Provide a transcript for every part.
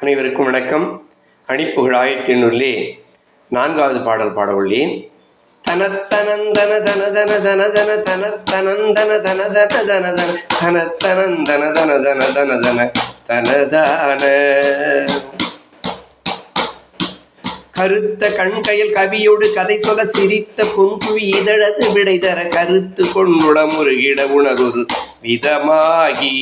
அனைவருக்கும் வணக்கம். அணிப்புகள் ஆயிரத்தி எண்ணூறிலே நான்காவது பாடல் பாட உள்ளேன் தனத்தனந்தன தன தன தன தன தனத்தனந்தன தன தன தன தன தனத்தனந்தன தன தன தன தன தனதான கருத்த கண்கையில் கவியோடு கதை சொல்ல சிரித்த பொங்குவி இதழது விடை தர கருத்து கொண்டுட முருகிட உணர்வு விதமாகி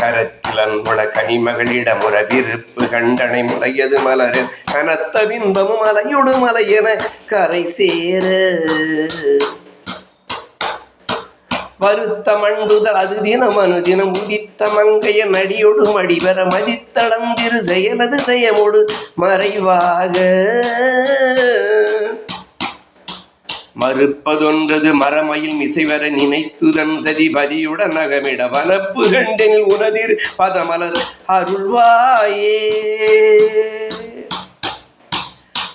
கரத்தில் அன்புட கனிமகளிடமுற விருப்பு கண்டனை முறையது மலரு கனத்த பின்பமும் மலையொடு மலை என கரை சேர. வருத்த மண்டுதல் அது தினம் அனுதினம் உதித்த மங்கைய நடியொடு மடிவர மதித்தளந்திரு செயலது செயமோடு மறைவாக. மறுப்பதொன்றது மரமயில் மிசைவர நினைத்துதன் சதிபதியுடன் நகமிட வனப்பு கண்டனில் உனதிர் பதமலர் அருள்வாயே.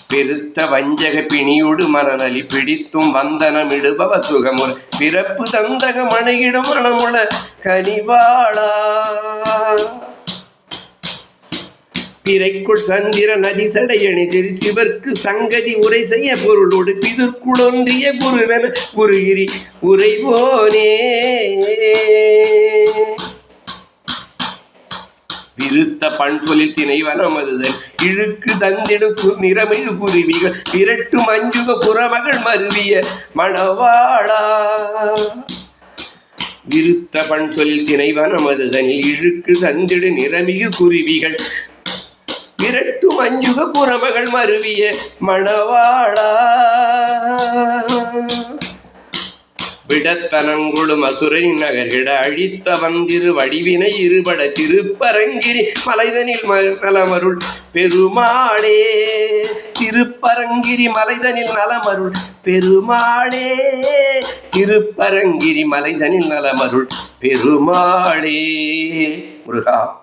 பெருத்த வஞ்சக பிணியோடு மனநலி பிடித்தும் வந்தனமிடுபவ சுகமுற பிறப்பு தந்தக மனையிடும் மனமுள கனிவாளா. பிறைக்குள் சந்திர நதி சடையணிதிர் சிவர்க்கு சங்கதி உரை செய்ய பொருளோடு பிதுர்க்குளொன்றிய குருவென குருகிரி உரைவோனே விருத்த பண்பொலில் திணைவனமதுதல் இழுக்கு தந்திடு கு- நிறமிகு குருவிகள் விரட்டு மஞ்சுக புறமகள் மருவிய மணவாளா. விருத்த பண்சொலில் திணைவனமதுதனில் இழுக்கு தந்திடு நிறமிகு குருவிகள் இரட்டு மஞ்சுக புறமகள் மருவிய மணவாளா. விடத்தனங்குளும் அசுரனின் நகர்கிட அழித்த வந்திரு வடிவினை இருபட திருப்பரங்கிரி மலைதனில் நலமருள் பெருமாளே. திருப்பரங்கிரி மலைதனில் நலமருள் பெருமாளே. திருப்பரங்கிரி மலைதனில் நலமருள் பெருமாளே. முருகா.